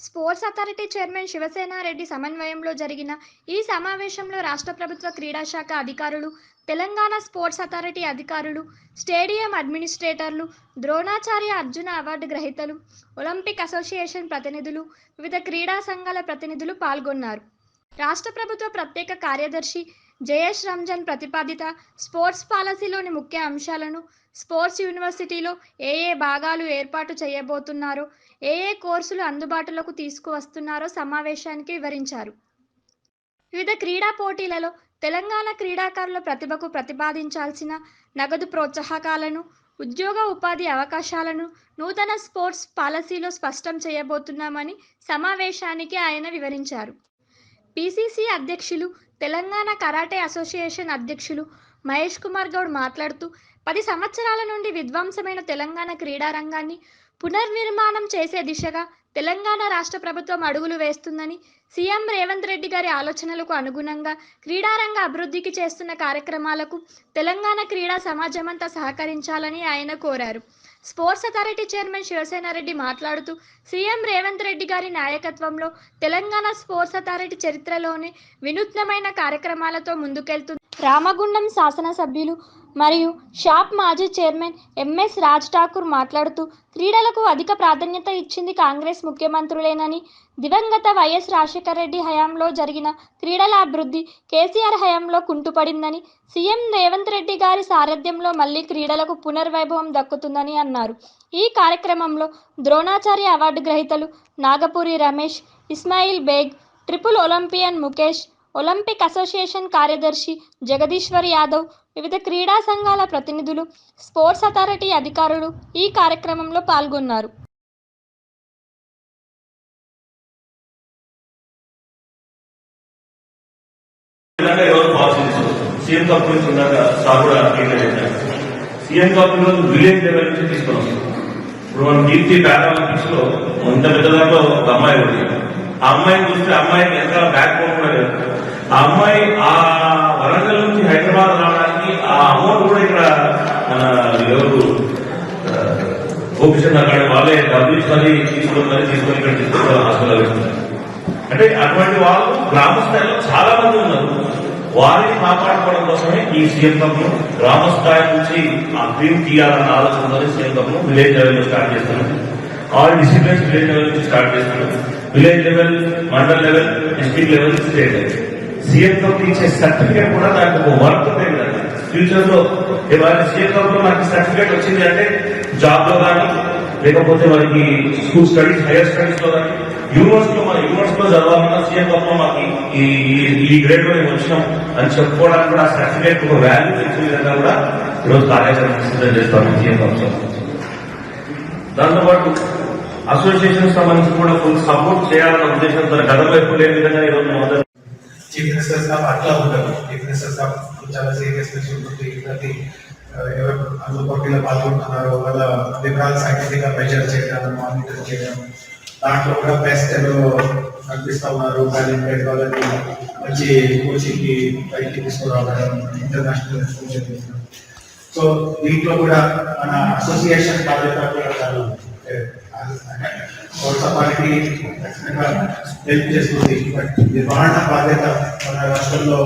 Sports authority chairman Shiva Sena Reddy సమన్వయంలో జరిగిన ఈ సమావేశంలో రాష్ట్ర ప్రభుత్వ క్రీడాశాఖ అధికారులు తెలంగాణ స్పోర్ట్స్ అథారిటీ అధికారులు స్టేడియం అడ్మినిస్ట్రేటర్లు ద్రోణాచార్య అర్జున అవార్డు గ్రహీతలు ఒలింపిక్ అసోసియేషన్ ప్రతినిధులు వివిధ క్రీడా సంఘాల ప్రతినిధులు పాల్గొన్నారు. రాష్ట్ర ప్రభుత్వ ప్రత్యేక కార్యదర్శి జయేష్ రంజన్ ప్రతిపాదిత స్పోర్ట్స్ పాలసీలోని ముఖ్య అంశాలను స్పోర్ట్స్ యూనివర్సిటీలో ఏ ఏ భాగాలు ఏర్పాటు చేయబోతున్నారో ఏ ఏ కోర్సులు అందుబాటులోకి తీసుకువస్తున్నారో సమావేశానికి వివరించారు. వివిధ క్రీడా పోటీలలో తెలంగాణ క్రీడాకారుల ప్రతిభకు ప్రతిపాదించాల్సిన నగదు ప్రోత్సాహకాలను ఉద్యోగ ఉపాధి అవకాశాలను నూతన స్పోర్ట్స్ పాలసీలో స్పష్టం చేయబోతున్నామని సమావేశానికి ఆయన వివరించారు. పిసిసి అధ్యక్షులు తెలంగాణ కరాటే అసోసియేషన్ అధ్యక్షులు మహేష్ కుమార్ గౌడ్ మాట్లాడుతూ పది సంవత్సరాల నుండి విధ్వంసమైన తెలంగాణ క్రీడారంగాన్ని పునర్నిర్మాణం చేసే దిశగా తెలంగాణ రాష్ట్ర ప్రభుత్వం అడుగులు వేస్తుందని సీఎం రేవంత్ రెడ్డి గారి ఆలోచనలకు అనుగుణంగా క్రీడారంగ అభివృద్ధికి చేస్తున్న కార్యక్రమాలకు తెలంగాణ క్రీడా సమాజమంతా సహకరించాలని ఆయన కోరారు. స్పోర్ట్స్ అథారిటీ చైర్మన్ శివసేనారెడ్డి మాట్లాడుతూ సీఎం రేవంత్ రెడ్డి గారి నాయకత్వంలో తెలంగాణ స్పోర్ట్స్ అథారిటీ చరిత్రలోనే వినూత్నమైన కార్యక్రమాలతో ముందుకెళ్తుంది. రామగుండం శాసనసభ్యులు మరియు షాప్ మాజీ చైర్మన్ ఎంఎస్ రాజ్ ఠాకూర్ మాట్లాడుతూ క్రీడలకు అధిక ప్రాధాన్యత ఇచ్చింది కాంగ్రెస్ ముఖ్యమంత్రులేనని దివంగత వైఎస్ రాజశేఖర రెడ్డి హయాంలో జరిగిన క్రీడల అభివృద్ధి కేసీఆర్ హయాంలో కుంటుపడిందని సీఎం రేవంత్ రెడ్డి గారి సారథ్యంలో మళ్ళీ క్రీడలకు పునర్వైభవం దక్కుతుందని అన్నారు. ఈ కార్యక్రమంలో Dronacharya award గ్రహీతలు Nagapuri Ramesh Ismail Baig triple Olympian Mukesh Olympic association కార్యదర్శి జగదీశ్వర్ యాదవ్ వివిధ క్రీడా సంఘాల ప్రతినిధులు స్పోర్ట్స్ అథారిటీ అధికారులు ఈ కార్యక్రమంలో పాల్గొన్నారు. సీఎం కప్ నుంచి ఉన్నాక సార్ కూడా క్లియర్ చేశారు సీఎం కప్ ఈరోజు విలేజ్ లెవెల్ నుంచి తీసుకున్నాం. ఇప్పుడు మనం కీర్తి పారాలింపిక్స్లో వంద పెద్ద దాంట్లో ఒక అమ్మాయి ఉంది ఆ అమ్మాయిని చూస్తే అమ్మాయి అమ్మాయికి ఎంత బ్యాక్ బోన్ కూడా లేదు ఆ అమ్మాయి ఆ వరంగల్ నుంచి హైదరాబాద్ రావడానికి ఆ అమౌంట్ కూడా ఇక్కడ మన ఎవరు గోపిచంద్ర అక్కడ వాళ్ళే డబ్బులు ఇచ్చి మరీ తీసుకొని తీసుకొని ఇక్కడ తీసుకొని హాస్పిటల్ అంటే అటువంటి వాళ్ళు గ్రామ స్థాయిలో చాలా మంది ఉన్నారు. వారిని కాపాడుకోవడం కోసమే ఈ సీఎం కప్ను గ్రామస్థాయి గ్రామ స్థాయి నుంచి ఆ క్రీమ్ తీయాలన్న ఆలోచనతో సీఎం కప్ను విలేజ్ లెవెల్లో స్టార్ట్ చేస్తున్నాం ఆల్ డిసిప్లిన్స్ విలేజ్ లెవెల్ నుంచి స్టార్ట్ చేస్తున్నాం village level mandal level district level state level. CM cup ఇచ్చే సర్టిఫికేట్ కూడా దానికి ఒక వర్క్ ఉంది కదా. ఫ్యూచర్లో ఇవాళ సీఎం కప్లో మనకి సర్టిఫికేట్ వచ్చింది అంటే జాబ్లో కానీ లేకపోతే మనకి స్కూల్ స్టడీస్ హైయర్ స్టడీస్లో కానీ యూనివర్సిటీలో మన యూనివర్సిటీలో చదవాలన్నా సీఎం కప్లో మాకు ఈ గ్రేడ్లో మేము వచ్చినాం అని చెప్పుకోవడానికి కూడా ఆ సర్టిఫికేట్ ఒక వాల్యూ తెచ్చే విధంగా కూడా ఈరోజు కార్యాచరణ సిద్ధం చేస్తాం సీఎం కప్లో దాంతోపాటు అసోసియేషన్ సంబంధించి కూడా కొంత సపోర్ట్ చేయాలన్న ఉద్దేశంతో గతంలో ఎప్పుడు లేని విధంగా ఈరోజు మొదలు చీఫ్ మినిస్టర్ సాబ్ అట్లా ఉంటారు. చీఫ్ మినిస్టర్ సాబ్ చాలా సీరియస్ ఉంటుంది ప్రతి ఆ, ఎవరు అందులో పోటీలో పాల్గొంటున్నారో వాళ్ళ అభిప్రాయాలు సైంటిఫిక్గా మెజర్ చేయడం మానిటర్ చేయడం. దాంట్లో కూడా బెస్ట్ ఎవరు కనిపిస్తా ఉన్నారు. టాలెంటెడ్ వాళ్ళని మంచి కోచింగ్కి బయటికి తీసుకురావడం ఇంటర్నేషనల్ ఎక్స్పోజర్ సో దీంట్లో కూడా మన అసోసియేషన్ బాధ్యత కూడా చాలా ఉంది సపానికి హెల్ప్ చేస్తుంది బట్ నిర్వహణ బాధ్యత మన రాష్ట్రంలో